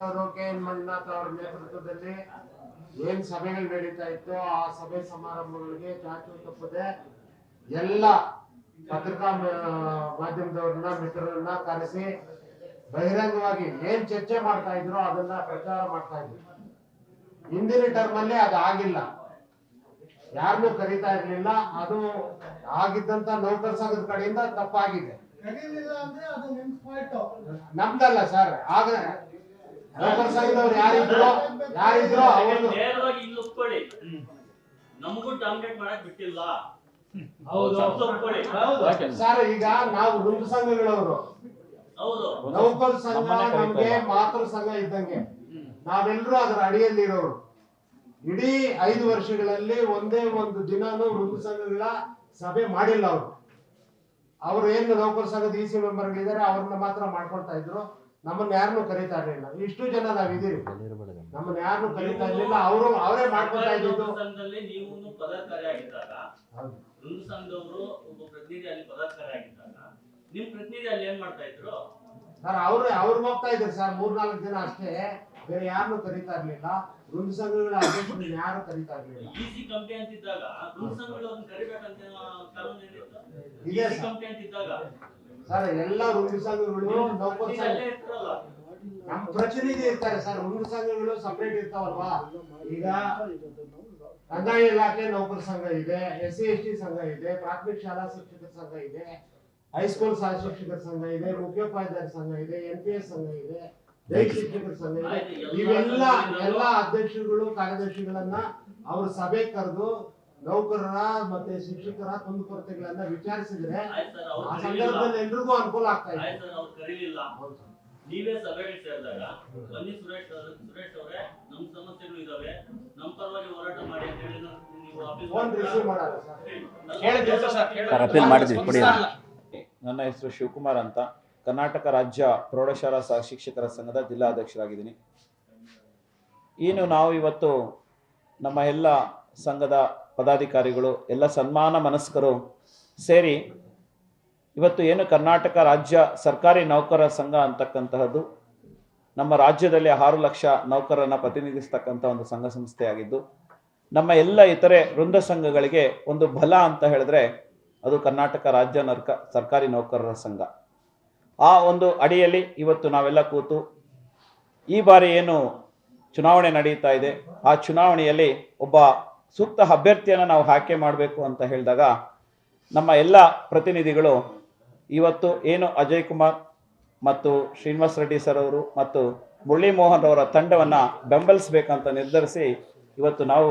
ಅವರು K N Manjunath ಅವರ ನೇತೃತ್ವದಲ್ಲಿ ಏನ್ ಸಭೆಗಳು ನಡೀತಾ ಇತ್ತು ಆ ಸಭೆ ಸಮಾರಂಭಗಳಿಗೆ ಚಾಚು ತಪ್ಪದೆ ಎಲ್ಲ ಪತ್ರಿಕಾ ಮಾಧ್ಯಮದವ್ರನ್ನ ಮಿತ್ರರನ್ನ ಕರೆಸಿ ಬಹಿರಂಗವಾಗಿ ಏನ್ ಚರ್ಚೆ ಮಾಡ್ತಾ ಇದ್ರು ಅದನ್ನ ಪ್ರಚಾರ ಮಾಡ್ತಾ ಇದ್ರು. ಹಿಂದಿನ ಟರ್ಮ್ ಅಲ್ಲಿ ಅದು ಆಗಿಲ್ಲ. ಯಾರನ್ನೂ ಕರೀತಾ ಇರ್ಲಿಲ್ಲ. ಅದು ಆಗಿದ್ದಂತ ನೌಕರ ಸಂಘದ ಕಡೆಯಿಂದ ತಪ್ಪಾಗಿದೆ. ನಮ್ದಲ್ಲ ಸರ್ ಆಗ ನೌಕರ ಸಂಘದವ್ರು ಯಾರಿದ್ರು? ಯಾರಿದ್ರು? ಅವರು ನೇರವಾಗಿ ಇಲ್ಲಿ ಒಪ್ಕೊಳ್ಳಿ. ನಮಗೂ ಡಾಮಿನೇಟ್ ಮಾಡಕ್ ಬಿಟ್ಟಿಲ್ಲ. ಹೌದು. ಒಪ್ಕೊಳ್ಳಿ. ಸರ್ ಈಗ ನಾವು ವೃಂದ ಸಂಘಗಳವರು. ಹೌದು. ನೌಕರ ಸಂಘ ನಮ್ಗೆ ಮಾತೃ ಸಂಘ ಇದ್ದಂಗೆ. ನಾವೆಲ್ಲರೂ ಅದರ ಅಡಿಯಲ್ಲಿ ಇರೋರು. ಇಡೀ ಐದು ವರ್ಷಗಳಲ್ಲಿ ಒಂದೇ ಒಂದು ದಿನಾನು ವೃಂದ ಸಂಘಗಳ ಸಭೆ ಮಾಡಿಲ್ಲ ಅವರು. ಅವರು ಏನು ನೌಕರ ಸಂಘದ ಇ ಸಿ ಮೆಂಬರ್ಗಳಿದ್ದಾರೆ ಅವ್ರನ್ನ ಮಾತ್ರ ಮಾಡ್ಕೊಳ್ತಾ ಇದ್ರು. ನಮ್ಮನ್ನ ಯಾರನ್ನು ಕರೀತಾ ಇರಲಿಲ್ಲ. ಇಷ್ಟು ಜನ ನಾವಿದ್ದೀರಿ. ನಮ್ಮನ್ನ ಯಾರನ್ನು ಕರೀತಾ ಇರಲಿಲ್ಲ. ಅವರು ಅವರೇ ಮಾಡ್ಕೊತಾ ಇದ್ದಿದ್ದು. ಸಂಘದಲ್ಲಿ ನೀವು ಪದಾಧಿಕಾರಿ ಆಗಿದ್ದಾಗ ಒಂದು ಸಂಘದವರು ಒಬ್ಬ ಪ್ರತಿನಿಧಿ ಅಲ್ಲಿ ಪದಾಧಿಕಾರಿ ಆಗಿದ್ದಾಗ ನಿಮ್ ಪ್ರತಿನಿಧಿ ಅಲ್ಲಿ ಏನ್ ಮಾಡ್ತಾ ಇದ್ರು? ಸರ್ ಅವ್ರು ಅವ್ರು ಹೋಗ್ತಾ ಇದ್ರು ಸರ್ ಮೂರ್ನಾಲ್ಕು ಜನ ಅಷ್ಟೇ. ಬೇರೆ ಯಾರು ಕರೀತಾ ಇರ್ಲಿಲ್ಲ. ವೃಂದ ಸಂಘಗಳ ಅಧ್ಯಕ್ಷರು ಯಾರು ಕರೀತಾ ಇರ್ಲಿಲ್ಲ. ಇಸಿ ಕಂಪನಿ ಅಂತಿದ್ದಾಗ ವೃಂದ ಸಂಘಗಳವ್ರನ್ನ ಕರಿಬೇಕಂತ ಕಾನೂನು ಇದೆ ಕಂಪನಿ ಅಂತಿದ್ದಾಗ ಸರ್ ಎಲ್ಲ ವೃಂದ ಸಂಘಗಳು ನಮ್ಮ ಪ್ರತಿನಿಧಿ ಇರ್ತಾರೆ ಸರ್ ವೃಂದ ಸಂಘಗಳು ಸಪರೇಟ್ ಇರ್ತಾವಲ್ವಾ? ಈಗ ಕಂದಾಯ ಇಲಾಖೆ ನೌಕರ ಸಂಘ ಇದೆ ಎಸ್ ಸಿ ಎಸ್ ಟಿ ಸಂಘ ಇದೆ ಪ್ರಾಥಮಿಕ ಶಾಲಾ ಶಿಕ್ಷಕರ ಸಂಘ ಇದೆ ಹೈಸ್ಕೂಲ್ ಸಹ ಶಿಕ್ಷಕರ ಸಂಘ ಇದೆ ಮುಖ್ಯೋಪಾಧ್ಯಾಯರ ಸಂಘ ಇದೆ ಎನ್ ಪಿ ಎಸ್ ಸಂಘ ಇದೆ ದೈಹಿಕ ಶಿಕ್ಷಕರ ಸಂಘ ಇದೆ. ಇವೆಲ್ಲ ಎಲ್ಲ ಅಧ್ಯಕ್ಷರುಗಳು ಕಾರ್ಯದರ್ಶಿಗಳನ್ನ ಅವ್ರ ಸಭೆ ಕರೆದು ನೌಕರರ ಮತ್ತೆ ಶಿಕ್ಷಕರ ಕುಂದುಕೊರತೆಗಳನ್ನ ವಿಚಾರಿಸಿದ್ರೆ ಆ ಸಂದರ್ಭದಲ್ಲಿ ಎಲ್ರಿಗೂ ಅನುಕೂಲ ಆಗ್ತಾ ಇದೆ. ಆಯ್ತು ಸರ್ ಅವ್ರು ಕರೀಲಿಲ್ಲ. ನೀವೇ ಸಭೆಗೆ ಸೇರಿದಾಗ ಬನ್ನಿ ಸುರೇಶ್ ಅವ್ರೆ ಸುರೇಶ್ ಅವರೇ ನಮ್ ಸಮಸ್ಯೆಗಳು ಇದಾವೆ. ನಮ್ ಪರವಾಗಿ ಹೋರಾಟ ಮಾಡಿ ಅಂತ ಹೇಳಿ ನಾವು- ನೀವು ಆಫೀಸ್ ಫೋನ್ ರಿಸೀವ್ ಮಾಡಲ್ಲ ಸರ್. ಸರ್, ಸರ್, ಅಪೀಲ್ ಮಾಡಿದ್ವಿ, ಕೊಡಿ. ನನ್ನ ಹೆಸರು ಶಿವಕುಮಾರ್ ಅಂತ. ಕರ್ನಾಟಕ ರಾಜ್ಯ ಪ್ರೌಢಶಾಲಾ ಸಹ ಶಿಕ್ಷಕರ ಸಂಘದ ಜಿಲ್ಲಾಧ್ಯಕ್ಷರಾಗಿದ್ದೀನಿ ಏನು ನಾವು ಇವತ್ತು ನಮ್ಮ ಎಲ್ಲ ಸಂಘದ ಪದಾಧಿಕಾರಿಗಳು, ಎಲ್ಲ ಸನ್ಮಾನ ಮನಸ್ಕರು ಸೇರಿ ಇವತ್ತು ಏನು ಕರ್ನಾಟಕ ರಾಜ್ಯ ಸರ್ಕಾರಿ ನೌಕರರ ಸಂಘ ಅಂತಕ್ಕಂತಹದ್ದು, ನಮ್ಮ ರಾಜ್ಯದಲ್ಲಿ ಆರು ಲಕ್ಷ ನೌಕರರನ್ನ ಪ್ರತಿನಿಧಿಸ್ತಕ್ಕಂಥ ಒಂದು ಸಂಘ ಸಂಸ್ಥೆಯಾಗಿದ್ದು, ನಮ್ಮ ಎಲ್ಲ ಇತರೆ ವೃಂದ ಸಂಘಗಳಿಗೆ ಒಂದು ಬಲ ಅಂತ ಹೇಳಿದ್ರೆ ಅದು ಕರ್ನಾಟಕ ರಾಜ್ಯ ನರ್ಕ ಸರ್ಕಾರಿ ನೌಕರರ ಸಂಘ. ಆ ಒಂದು ಅಡಿಯಲ್ಲಿ ಇವತ್ತು ನಾವೆಲ್ಲ ಕೂತು ಈ ಬಾರಿ ಏನು ಚುನಾವಣೆ ನಡೀತಾ ಇದೆ, ಆ ಚುನಾವಣೆಯಲ್ಲಿ ಒಬ್ಬ ಸೂಕ್ತ ಅಭ್ಯರ್ಥಿಯನ್ನು ನಾವು ಆಯ್ಕೆ ಮಾಡಬೇಕು ಅಂತ ಹೇಳಿದಾಗ ನಮ್ಮ ಎಲ್ಲ ಪ್ರತಿನಿಧಿಗಳು ಇವತ್ತು ಏನು ಅಜಯ್ ಕುಮಾರ್ ಮತ್ತು ಶ್ರೀನಿವಾಸ್ ರೆಡ್ಡಿ ಸರ್ ಅವರು ಮತ್ತು ಮುರಳಿ ಮೋಹನ್ ಅವರ ತಂಡವನ್ನು ಬೆಂಬಲಿಸಬೇಕಂತ ನಿರ್ಧರಿಸಿ ಇವತ್ತು ನಾವು